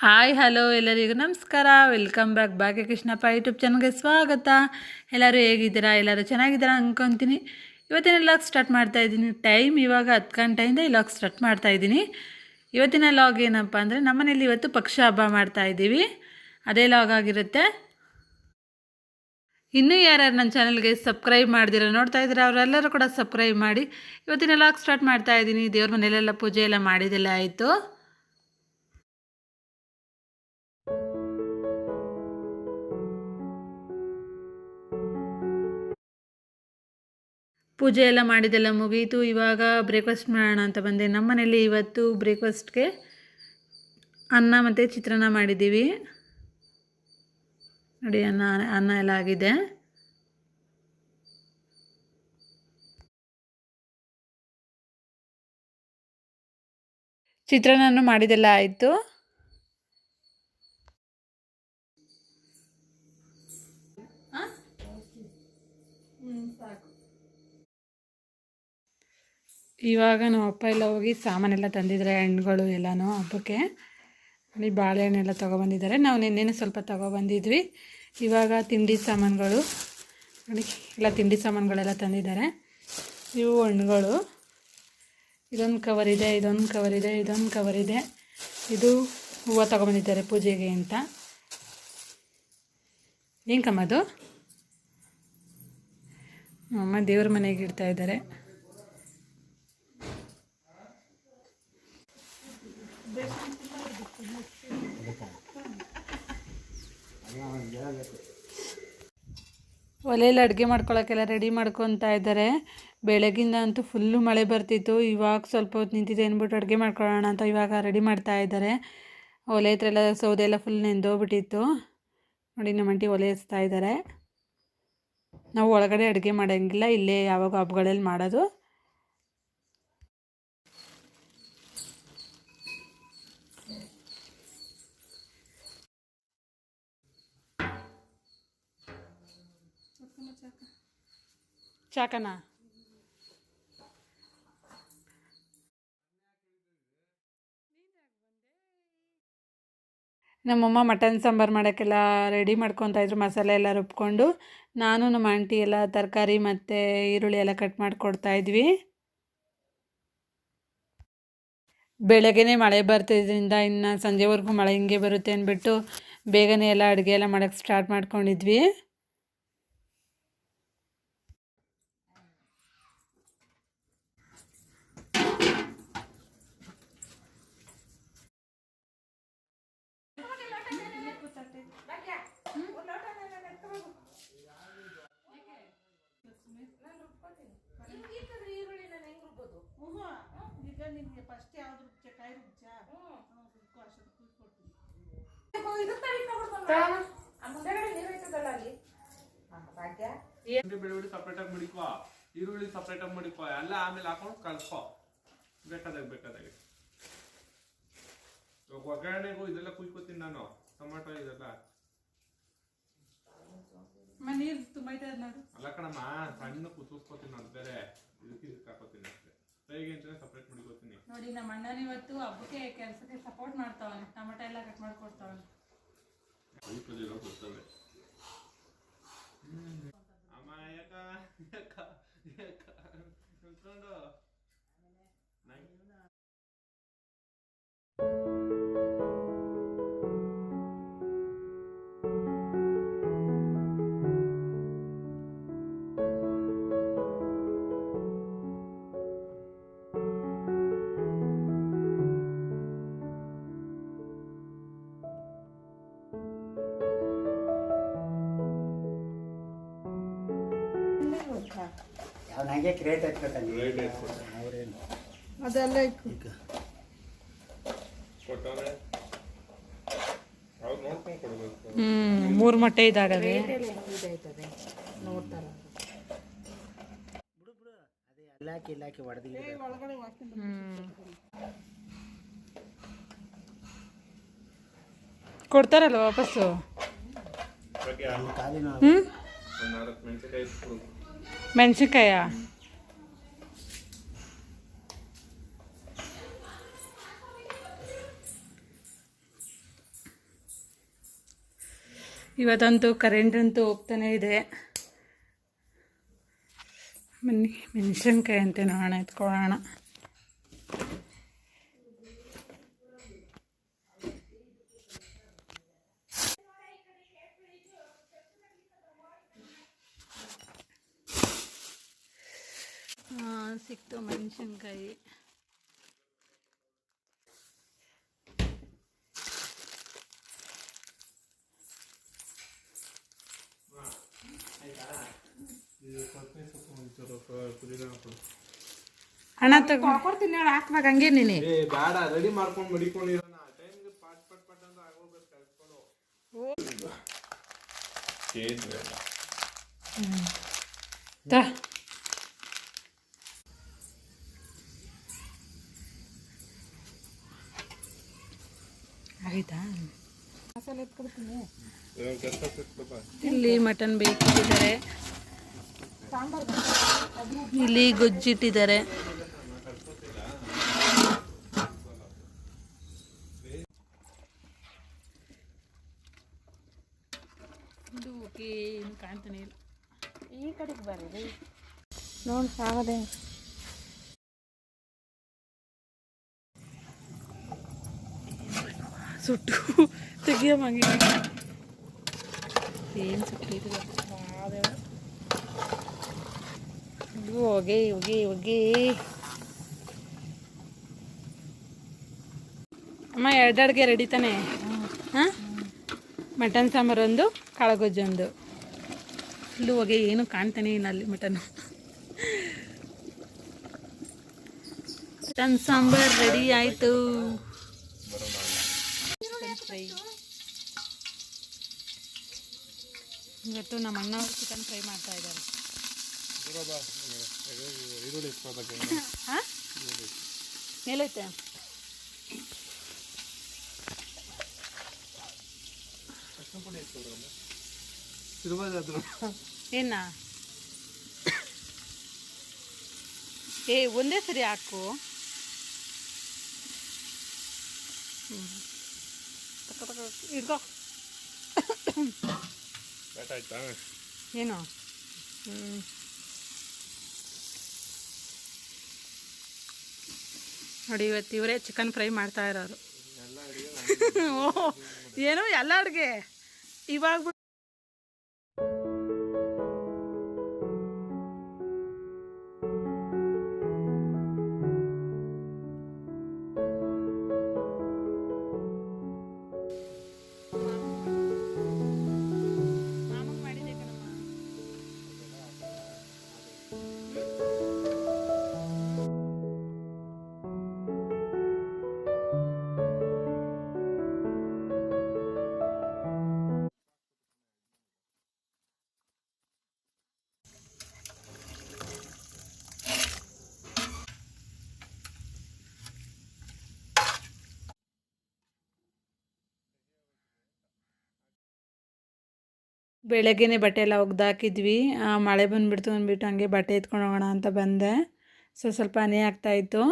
Hi, hello ಎಲ್ಲರಿಗೂ ನಮಸ್ಕಾರ. Welcome back ಭಾಗ್ಯ Krishnappa YouTube ಚಾನಲ್ಗೆ ಸ್ವಾಗತ. ಎಲ್ಲರೂ ಹೇಗಿದ್ದೀರಾ? ಎಲ್ಲರೂ ಚೆನ್ನಾಗಿದ್ದೀರಾ ಅಂದ್ಕೊತೀನಿ ಇವತ್ತಿನ ಲಾಗ್ ಸ್ಟಾರ್ಟ್ ಮಾಡ್ತಾ ಇದ್ದೀನಿ. ಟೈಮ್ ಇವಾಗ ಹತ್ತು ಗಂಟೆಯಿಂದ ಈ ಲಾಗ್ ಸ್ಟಾರ್ಟ್ ಮಾಡ್ತಾ ಇದ್ದೀನಿ. ಇವತ್ತಿನ ಲಾಗ್ ಏನಪ್ಪ ಅಂದರೆ ನಮ್ಮನೇಲಿ ಇವತ್ತು ಪಕ್ಷ ಹಬ್ಬ ಮಾಡ್ತಾ ಇದ್ದೀವಿ. ಅದೇ ಲಾಗ್ ಆಗಿರುತ್ತೆ. ಇನ್ನೂ ಯಾರ್ಯಾರು ನನ್ನ ಚಾನಲ್ಗೆ ಸಬ್ಸ್ಕ್ರೈಬ್ ಮಾಡ್ದಿರೋ ನೋಡ್ತಾ ಇದ್ದೀರ, ಅವರೆಲ್ಲರೂ ಕೂಡ ಸಬ್ಸ್ಕ್ರೈಬ್ ಮಾಡಿ. ಇವತ್ತಿನ ಲಾಗ್ ಸ್ಟಾರ್ಟ್ ಮಾಡ್ತಾ ಇದ್ದೀನಿ. ದೇವ್ರ ಮನೆಯಲ್ಲೆಲ್ಲ ಪೂಜೆ ಎಲ್ಲ ಮಾಡಿದೆಲ್ಲ ಆಯಿತು. ಪೂಜೆ ಎಲ್ಲ ಮಾಡಿದೆಲ್ಲ ಮುಗೀತು. ಇವಾಗ ಬ್ರೇಕ್ಫಾಸ್ಟ್ ಮಾಡೋಣ ಅಂತ ಬಂದೆ. ನಮ್ಮ ಮನೇಲಿ ಇವತ್ತು ಬ್ರೇಕ್ಫಾಸ್ಟ್ಗೆ ಅನ್ನ ಮತ್ತು ಚಿತ್ರಾನ್ನ ಮಾಡಿದ್ದೀವಿ. ನೋಡಿ, ಅನ್ನ ಅನ್ನ ಎಲ್ಲ ಆಗಿದೆ. ಚಿತ್ರಾನ್ನ ಮಾಡಿದೆಲ್ಲ ಆಯಿತು. ಇವಾಗ ನಮ್ಮ ಅಪ್ಪ ಎಲ್ಲ ಹೋಗಿ ಸಾಮಾನೆಲ್ಲ ತಂದಿದ್ದಾರೆ, ಹಣ್ಣುಗಳು ಎಲ್ಲನೂ ಹಬ್ಬಕ್ಕೆ. ಅಲ್ಲಿ ಬಾಳೆಹಣ್ಣೆಲ್ಲ ತೊಗೊಬಂದಿದ್ದಾರೆ. ನಾವು ನಿನ್ನೆನೇ ಸ್ವಲ್ಪ ತೊಗೊಬಂದಿದ್ವಿ. ಇವಾಗ ತಿಂಡಿ ಸಾಮಾನುಗಳು ಎಲ್ಲ ತಿಂಡಿ ಸಾಮಾನುಗಳೆಲ್ಲ ತಂದಿದ್ದಾರೆ. ಇವು ಹಣ್ಣುಗಳು. ಇದೊಂದು ಕವರ್ ಇದೆ, ಇದೊಂದು ಕವರ್ ಇದೆ, ಇದೊಂದು ಕವರ್ ಇದೆ. ಇದು ಹೂವು ತೊಗೊಬಂದಿದ್ದಾರೆ ಪೂಜೆಗೆ ಅಂತ. ಏನು ಕಮ್ಮದು ಅಮ್ಮ ದೇವ್ರ ಮನೆಗೆ ಇಡ್ತಾ ಇದ್ದಾರೆ. ಒಲೆಯಲ್ಲಿ ಅಡುಗೆ ಮಾಡ್ಕೊಳ್ಳೋಕ್ಕೆಲ್ಲ ರೆಡಿ ಮಾಡ್ಕೊತಾ ಇದ್ದಾರೆ. ಬೆಳಗಿಂದ ಅಂತೂ ಫುಲ್ಲು ಮಳೆ ಬರ್ತಿತ್ತು. ಇವಾಗ ಸ್ವಲ್ಪ ಹೊತ್ತು ನಿಂತಿದೆ ಅಂದ್ಬಿಟ್ಟು ಅಡುಗೆ ಮಾಡ್ಕೊಳ್ಳೋಣ ಅಂತ ಇವಾಗ ರೆಡಿ ಮಾಡ್ತಾ ಇದ್ದಾರೆ. ಒಲೆ ಹತ್ರ ಎಲ್ಲ ಸೌದೆ ಎಲ್ಲ ಫುಲ್ ನೆಂದೋಗ್ಬಿಟ್ಟಿತ್ತು. ನೋಡಿ ನಮ್ಮ ಅಂಟಿ ಒಲೆ ಹಚ್ತಾ ಇದ್ದಾರೆ. ನಾವು ಒಳಗಡೆ ಅಡುಗೆ ಮಾಡೋಂಗಿಲ್ಲ. ಇಲ್ಲೇ ಯಾವಾಗ ಹಬ್ಬಗಳಲ್ಲಿ ಮಾಡೋದು. ಚಾಕನಾ ನಮ್ಮಮ್ಮ ಮಟನ್ ಸಾಂಬಾರು ಮಾಡೋಕ್ಕೆಲ್ಲ ರೆಡಿ ಮಾಡ್ಕೊತಾ ಇದ್ರು, ಮಸಾಲೆ ಎಲ್ಲ ರುಬ್ಕೊಂಡು. ನಾನು ನಮ್ಮ ಆಂಟಿ ಎಲ್ಲ ತರಕಾರಿ ಮತ್ತು ಈರುಳ್ಳಿ ಎಲ್ಲ ಕಟ್ ಮಾಡಿಕೊಡ್ತಾಯಿದ್ವಿ ಬೆಳಗ್ಗೆನೇ ಮಳೆ ಬರ್ತಿದ್ರಿಂದ ಇನ್ನು ಸಂಜೆವರೆಗೂ ಮಳೆ ಹಿಂಗೆ ಬರುತ್ತೆ ಅಂದ್ಬಿಟ್ಟು ಬೇಗನೆ ಎಲ್ಲ ಅಡುಗೆ ಎಲ್ಲ ಮಾಡೋಕ್ಕೆ ಸ್ಟಾರ್ಟ್ ಮಾಡ್ಕೊಂಡಿದ್ವಿ. ಬೆಳ್ಳುಳ್ಳಿ ಸಪ್ರೇಟ್ ಆಗಿ ಮಡಿಕೋ. ಈರುಳ್ಳಿ ಸಪ್ರೇಟ್ ಆಗಿ ಮಡಿಕೋ. ಎಲ್ಲ ಆಮೇಲೆ ಹಾಕೊಂಡು ಕಲ್ಸ್ಕೊ ಬೇಕಾದಾಗ ಬೇಕಾದಾಗ. ಒಗ್ಗರಣೆಗೂ ಇದೆಲ್ಲ ಕುಯ್ಕೋತೀನಿ ನಾನು. ಟೊಮಾಟೊ ಇದೆಲ್ಲ. ನೀರು ತುಂಬೈತೆ ನೋಡು. ಅಲ್ಲ ಕಣಮ್ಮ ಸಣ್ಣ ಕುದಿಸ್ಕೋತೀನಿ ನಾನು ಬೇರೆ. ಇದಕ್ಕೆ ಇದಕ್ಕೆ ಹಾಕೋತೀನಿ ಅಷ್ಟೇ. ಹೇಗೆ ಅಂತಾನೆ ಸಪ್ರೇಟ್ ಮಡಿಕೋತೀನಿ. ನೋಡಿ ನಮ್ಮ ಅಣ್ಣನ ಇವತ್ತು ಹಬ್ಬಕ್ಕೆ ಕೆಲಸಕ್ಕೆ ಸಪೋರ್ಟ್ ಮಾಡ್ತಾವನೆ. ಟೊಮೆಟೊ ಎಲ್ಲ ಕಟ್ ಮಾಡ್ಕೊಡ್ತಾವನೆ. 여기까지라고 했다며 음. 아마 약간 약간 약간 좀 쩐다 ಹಂಗೆ ಕ್ರಿಯೇಟ್ ಎತ್ಕೊತಾನೆ ರೇಟ್ ಅವ್ರೇನು? ಅದೆಲ್ಲ ಈಗ. ಕೊಟ್ಟವ್ರೆ ಅವ್ರು ನೋಡ್ಕೊಂಡು ಕೊಡ್ಬೇಕು. ಹ್ಮ್ ಮೂರು ಮೊಟ್ಟೆ ಇದಾಗವೆ. ಬಿಡು ಅದೇ ಇಲಾಖೆ ಹೊಡೆದಿಲ್ಲ ಕೊಡ್ತಾರಲ್ಲ ವಾಪಸ್ಸು? ಮೆಣಸಿನ್ಕಾಯ. ಇವತ್ತಂತೂ ಕರೆಂಟ್ ಅಂತೂ ಹೋಗ್ತಾನೆ ಇದೆ. ಬನ್ನಿ ಮೆಣಸಿನ್ಕಾಯಿ ಅಂತ ನೋಡೋಣ ಎತ್ಕೊಳ್ಳೋಣ. ಸಿಕ್ತು ಮೆಣಸಿನ್ಕಾಯಿ. ಹಣ ತಗೊಂಡ್ಕೊಡ್ತೀನಿ ಹಾಕ್ಬೇಕು ಹಂಗೆ ನೀನು? ಏ ಬೇಡ ರೆಡಿ ಮಾಡ್ಕೊಂಡು ಮಡಿಕೊಂಡಿರೋಣ ಟೈಮ್ಗೆ ಪಾಟ್ ಪಟ್ ಪಟ್ ಅಂತ ಆಗೋಗ್ಬೇಕು ಕಲ್ಸ್ಕೊಂಡು ತ. ಆಯ್ತಾ ಮಸಾಲೆ ಎತ್ಕೊಡ್ತೀನಿ. ಇಲ್ಲಿ ಮಟನ್ ಬೇಯಿಸಿದ್ದಾರೆ ಇಲ್ಲಿ ಗೊಜ್ಜಿಟ್ಟಿದ್ದಾರೆ. ಕಾಣ್ತಾನೆ ಇಲ್ಲ. ಈ ಕಡೆಗೆ ಬರೀ ನೋಡಿ ಸಾಗದೆ ಸುಟ್ಟು ತೆಗಿಯಮ್ಮಂಗೆ ಏನು ಸುಟ್ಟಿದ್ದು ಹೋಗಿ ಹೋಗಿ ಹೋಗಿ. ಅಮ್ಮ ಎರಡು ಅಡುಗೆ ರೆಡಿ ತಾನೆ? ಹಾಂ? ಮಟನ್ ಸಾಂಬಾರು ಒಂದು ಕಾಳಗೊಜ್ಜು ಒಂದು. ಇಲ್ಲೂ ಹೋಗಿ ಏನು ಕಾಣ್ತಾನೆ ಇಲ್ಲ ಅಲ್ಲಿ ಮಟನ್. ಮಟನ್ ಸಾಂಬಾರು ರೆಡಿ ಆಯಿತು. ಫ್ರೈ. ಇವತ್ತು ನಮ್ಮ ಅಣ್ಣ ಚಿಕನ್ ಫ್ರೈ ಮಾಡ್ತಾ ಇದ್ದಾರೆ. ಮೇಲೈತೆ. ಏನ? ಏ ಒಂದೇ ಸರಿ ಹಾಕು. ಹ್ಮ್. ಆಯ್ತಾ ಏನು. ನೋಡಿ ಇವತ್ತು ಇವರೇ ಚಿಕನ್ ಫ್ರೈ ಮಾಡ್ತಾ ಇರೋರು. ಓ ಏನು ಎಲ್ಲ ಅಡುಗೆ. ಇವಾಗ ಬೆಳಗ್ಗೆನೆ ಬಟ್ಟೆ ಎಲ್ಲ ಒಗ್ದಾಕಿದ್ವಿ. ಮಳೆ ಬಂದುಬಿಡ್ತು ಅಂದ್ಬಿಟ್ಟು ಹಂಗೆ ಬಟ್ಟೆ ಎತ್ಕೊಂಡು ಹೋಗೋಣ ಅಂತ ಬಂದೆ. ಸೊ ಸ್ವಲ್ಪ ಹನಿ ಆಗ್ತಾಯಿತ್ತು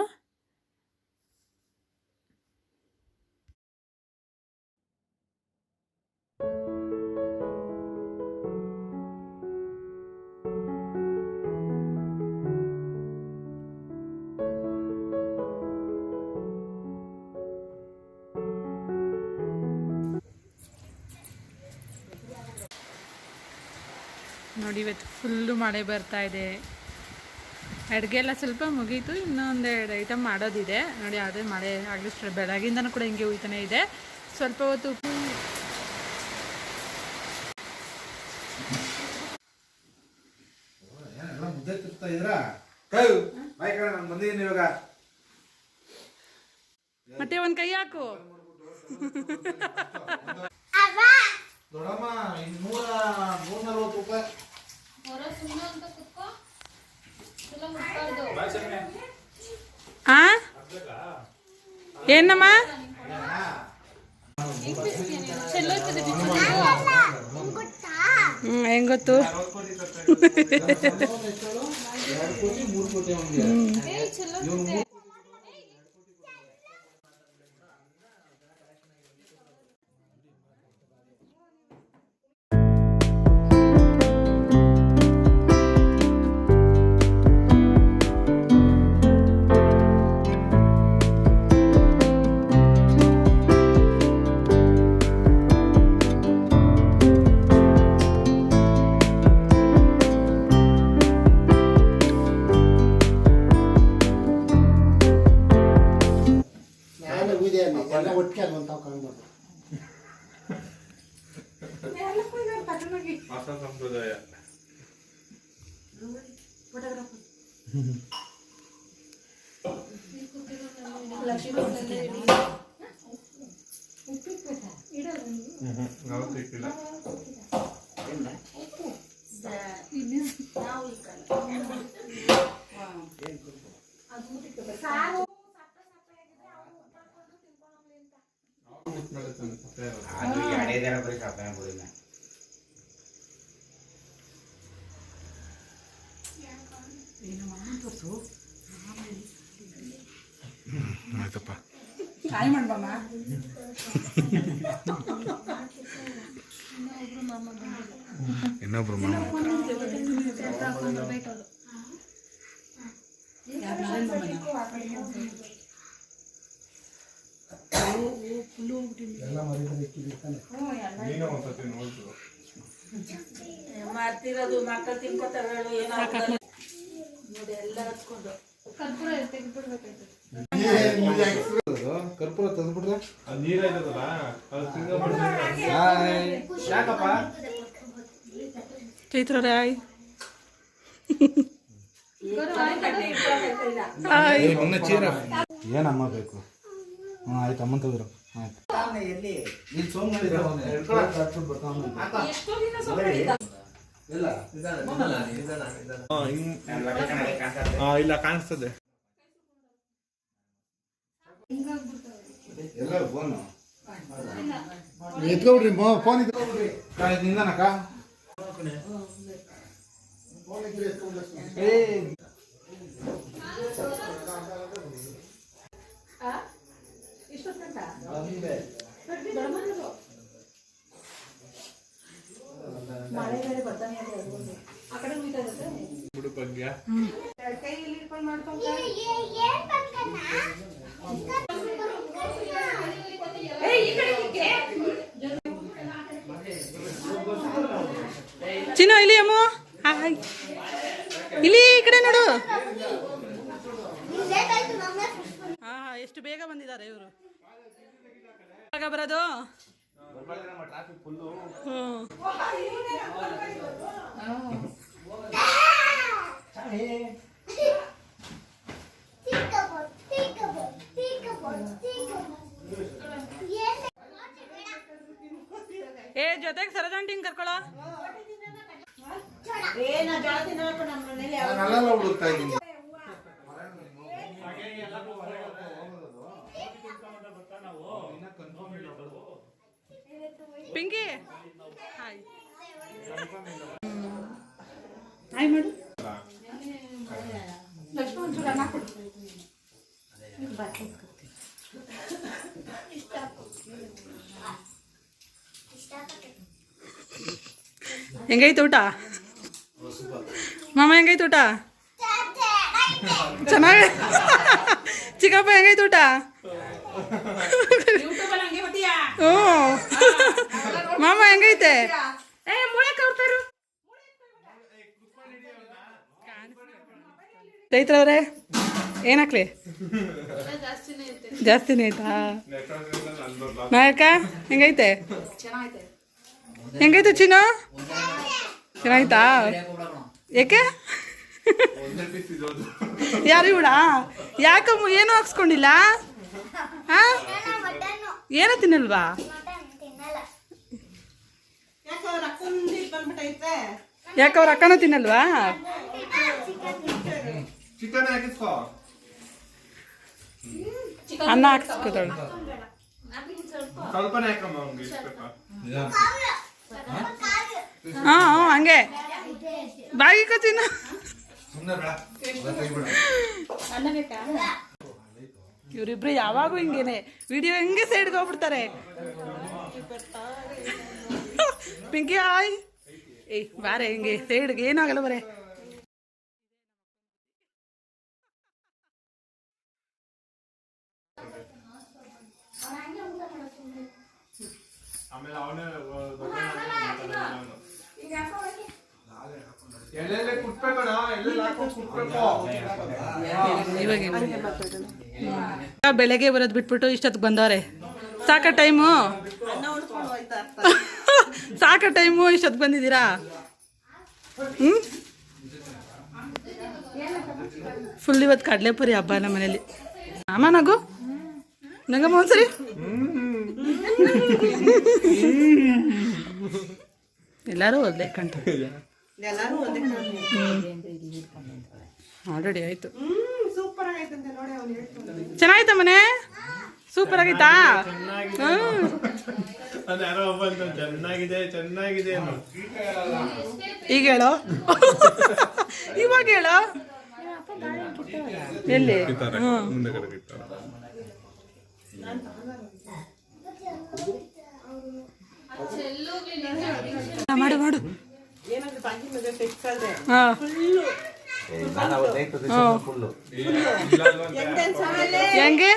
ನೋಡಿ ಇವತ್ತು ಫುಲ್ಲು ಮಳೆ ಬರ್ತಾ ಇದೆ. ಅಡುಗೆ ಎಲ್ಲ ಸ್ವಲ್ಪ ಮುಗೀತು ಇನ್ನೊಂದೆರಡು ಐಟಮ್ ಮಾಡೋದಿದೆ. ನೋಡಿ ಅದೇ ಮಳೆ ಆಗಲಿ ಬೆಳಗಿಂದನೂ ಕೂಡ ಹಿಂಗೆ ಹೋಯ್ತಾನೆ ಇದೆ. ಸ್ವಲ್ಪ ಹೊತ್ತು ಮತ್ತೆ ಒಂದ್ ಕೈ ಹಾಕು. ದೊಡ್ಡಮ್ಮ ಇನ್ನೂರ ನೂರ ನಲ್ವತ್ತು ರೂಪಾಯಿ. ಏನಮ್ಮ? ಹ್ಞೂ ಹೆಂಗ್ ಗೊತ್ತು? ಅದಕ್ಕೆ ನಾವು ಕಾಯಿ ಮಾಡ್ಬಮ್ಮ ಇನ್ನೊಬ್ರು ಮಾಮ ಮಾಡ್ತಿರೋದು ಮಕ್ಕಳು ತಿನ್ಕೋತಾವೆ ಹೇಳು ಏನಾಗ್ತದೆ ನೋಡಿ ಎಲ್ಲ ಹಚ್ಕೊಂಡು ಕರ್ಪೂರ ತಂದ್ಬಿಡ್ರೆ ಅದು ನೀರಾಯ್ತದಲ್ಲ ಅದು ತಿಂಗ ರಾಯ್ ಏನಮ್ಮ ಬೇಕು? ಹ್ಞೂ ಆಯ್ತು ಅಮ್ಮನ ತೆಗೆದ್ರು ಆಯ್ತು. ಎಲ್ಲಿ ಇಲ್ಲಿ ಸೋಮವಾರ ಇಲ್ಲ ಕಾಣಿಸ್ತದೆ. ಎಲ್ಲರೂ ಫೋನು. ಎತ್ಕೊಬಿಡ್ರಿ ಫೋನ್ ಇದ್ಕೊಬಿಡ್ರಿ ನಿಂದನಕ್ಕ ಏ ಮಳೆ ಬೇರೆ ಬರ್ತಾನೆ ಇದೆ ಅದು. ಆ ಕಡೆ ಮುಯ್ತಾ ಇರುತ್ತೆ ಬಿಡು ಬಗ್ಗೆ ಕೈಯಲ್ಲಿ ಹಿಡ್ಕೊಂಡು ಮಾಡ್ಕೊಂತ ಚಿನ್ನು ಇಲ್ಲಿ ಅಮ್ಮ ಹಾಯ್ ಇಲ್ಲಿ ಈ ಕಡೆ ನೋಡು ಹಾ ಎಷ್ಟು ಬೇಗ ಬಂದಿದ್ದಾರೆ ಇವರು ಯಾವಾಗ ಬರೋದು? ಹ್ಮ್. ಏ ಜೊತೆಗೆ ಸರಜಾಂಟಿಂಗ್ ಕರ್ಕೊಳ್ಳೋ ಏನ ನಮ್ಮ ಮನೇಲಿ ಪಿಂಕಿ? ಹಾಯ್ ಹಾಯ್ ಮಾಡು ಹೆಂಗೈತೆ ಊಟ? ಮಾಮ ಹೆಂಗೈತೆ ಊಟ? ಚೆನ್ನಾಗಿ ಚಿಕ್ಕಪ್ಪ ಹೆಂಗೈತೆ ಊಟ? ಹ್ಞೂ ಮಾಮ ಹೆಂಗೈತೆ? ಏ ಅವರೇ ಏನು ಚೈತ್ರವ್ರೆ ಏನಾಕ್ಲಿ ಜಾಸ್ತಿನೇ ಆಯ್ತಾ? ನಾಯಕ ಹೆಂಗೈತೆ? ಹೆಂಗೈತೆ ಚಿನ್ನು? ಚೆನ್ನಾಯ್ತಾ? ಇರೋದು ಯಾರು ಇವಳ? ಯಾಕಮ್ಮ ಏನು ಹಾಕ್ಸ್ಕೊಂಡಿಲ್ಲ? ಹಾ? ಏನೋ ತಿನ್ನಲ್ವಾ? ಯಾಕೆ ಅವ್ರ ಅಕ್ಕನೂ ತಿನ್ನಲ್ವಾ? ಅನ್ನ ಹಾಕ್ಸ್ಕೊತಾಳು. ಹಾ ಹಂಗೆ. ಬಾಗಿಕ ತಿನ್ನ. ಇವರಿಬ್ರು ಯಾವಾಗೂ ಹಿಂಗೇನೆ. ವಿಡಿಯೋ ಹೆಂಗೆ ಸೈಡ್ಗೆ ಹೋಗ್ಬಿಡ್ತಾರೆ. ಪಿಂಕಿ ಆಯ್ ಏ ಬಾರೆ ಹಿಂಗೆ ಸೈಡ್ಗೆ ಏನಾಗಲ್ಲ ಬರೇ. ಆಮೇಲೆ ಅವನೇ ಎಲ್ಲೆಲ್ಲೇ ಕುಟ್ಬೇಕಣ ಎಲ್ಲೆಲ್ಲ ಹಾಕೊಂಡು ಕುಟ್ಬೇಕು? ಇವಾಗ ಬೆಳಗ್ಗೆ ಬರೋದು ಬಿಟ್ಬಿಟ್ಟು ಇಷ್ಟೊತ್ತಿಗೆ ಬಂದವ್ರೆ. ಸಾಕ ಟೈಮು? ಅನ್ನ ಉಣ್ಸ್ಕೊಂಡು ಹೋಯ್ತಾ ಸಾಕ ಟೈಮು ಇಷ್ಟೊತ್ತು ಬಂದಿದ್ದೀರಾ? ಹ್ಞೂ ಫುಲ್ ಇವತ್ತು ಕಡಲೆಪುರಿ ಹಬ್ಬ ನಮ್ಮ ಮನೇಲಿ ಅಮ್ಮ ನಗು? ನಂಗಮ್ಮ ಒಂದ್ಸರಿ. ಎಲ್ಲರೂ ಓದ್ಲೆ ಕಂಠ. ಎಲ್ಲಾರು ಒಂದೇ ಆಲ್ರೆಡಿ ಆಯ್ತು. ಚೆನ್ನಾಗಿತ್ತ ಸೂಪರ್ ಆಗೈತಂತೆ ನೋಡಿ ಅವ್ನು ಹೇಳ್ತಾನೆ ಚೆನ್ನಾಯ್ತಾ ಮನೆ? ಸೂಪರ್ ಆಗೈತಾ? ಯಾರೋ ಒಬ್ಬ ಚೆನ್ನಾಗಿದೆ ಚೆನ್ನಾಗಿದೆ. ಈಗ ಹೇಳೋ? ಇವಾಗ ಹೇಳೋ? ಎಲ್ಲಿ? ಮಾಡು ಮಾಡು. ಹಾ. ಹೆಂಗೆ?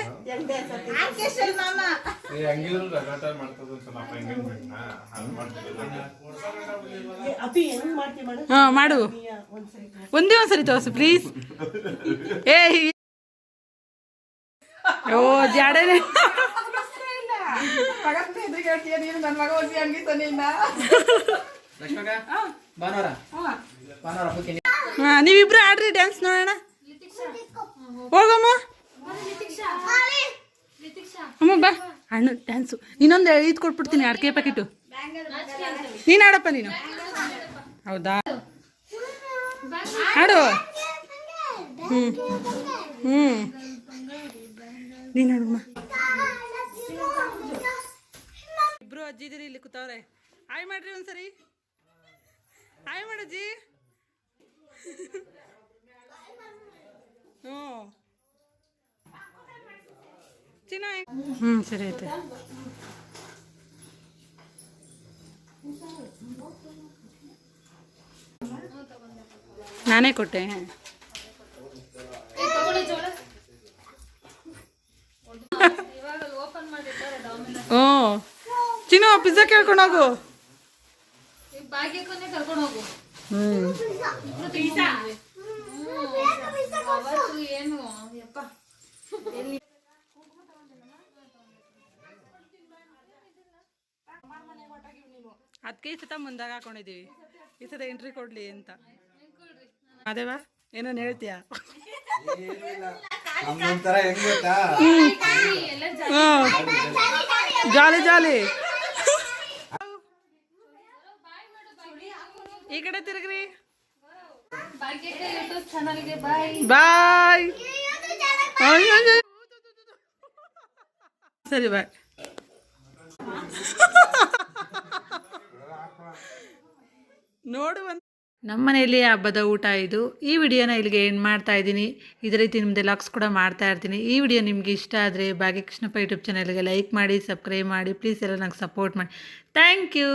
ಹಾ ಮಾಡು. ಒಂದ್ಸರಿ ಒಂದೇ ಒಂದ್ಸರಿ ತೋರಿಸು ಪ್ಲೀಸ್ ಏ ಓ ಜಾಡನೆ. ಹಾ, ನೀವಿಬ್ರು ಆಡ್ರಿ ಡ್ಯಾನ್ಸ್ ನೋಡೋಣ. ಹೋಗಮ್ಮ. ಅಮ್ಮ, ಬಾ. ಹಣ್ಣು ಡ್ಯಾನ್ಸು ಇನ್ನೊಂದು ಇದು ಕೊಟ್ಬಿಡ್ತೀನಿ, ಅಡಿಕೆ ಪ್ಯಾಕೆಟು ನೀನು ಆಡಪ್ಪ ನೀನು. ಹೌದಾ? ಆಡು. ಹ್ಞೂ ಹ್ಞೂ ನೀನು ಆಡಮ್ಮ ಇಬ್ರು ಅಜ್ಜಿದಿರಿ ಇಲ್ಲಿ ಕೂತವ್ರೆ. ಆಯ್ ಮಾಡ್ರಿ ಒಂದ್ಸರಿ. ಆಯ್ ಮಾಡಜ್ಜಿ. ಹ್ಞೂ ಚಿನ್ನ ಹ್ಞೂ ಸರಿ ಆಯ್ತು ನಾನೇ ಕೊಟ್ಟೆ ಹ್ಞೂ ಚಿನ್ನು ಪಿಜ್ಜಾ ಕೇಳ್ಕೊಂಡು ಹೋಗು ಭಾಗ್ಯಕ್ಕೊಂದೇ ಅದಕ್ಕೆ ಈ ಸತ ಮುಂದಾಗ ಹಾಕೊಂಡಿದ್ದೀವಿ. ಈ ಸತ ಎಂಟ್ರಿ ಕೊಡ್ಲಿ ಅಂತ. ಅದೇವಾ ಏನೋ ಹೇಳ್ತೀಯಾ? ಜಾಲಿ ಜಾಲಿ. ಈ ಕಡೆ ತಿರುಗ್ರಿ. ಬಾಯ್. ಸರಿ ಬಾಯ್. ನೋಡುವ ನಮ್ಮ ಮನೆಯಲ್ಲಿ ಹಬ್ಬದ ಊಟ ಇದು. ಈ ವಿಡಿಯೋನ ಇಲ್ಲಿಗೆ ಏನು ಮಾಡ್ತಾ ಇದ್ದೀನಿ. ಇದೇ ರೀತಿ ನಿಮ್ಮದು ಲಾಕ್ಸ್ ಕೂಡ ಮಾಡ್ತಾ ಇರ್ತೀನಿ. ಈ ವಿಡಿಯೋ ನಿಮಗೆ ಇಷ್ಟ ಆದರೆ ಭಾಗ್ಯಕೃಷ್ಣಪ್ಪ ಯೂಟ್ಯೂಬ್ ಚಾನಲ್ಗೆ ಲೈಕ್ ಮಾಡಿ ಸಬ್ಸ್ಕ್ರೈಬ್ ಮಾಡಿ ಪ್ಲೀಸ್ ಎಲ್ಲ ನಂಗೆ ಸಪೋರ್ಟ್ ಮಾಡಿ. Thank you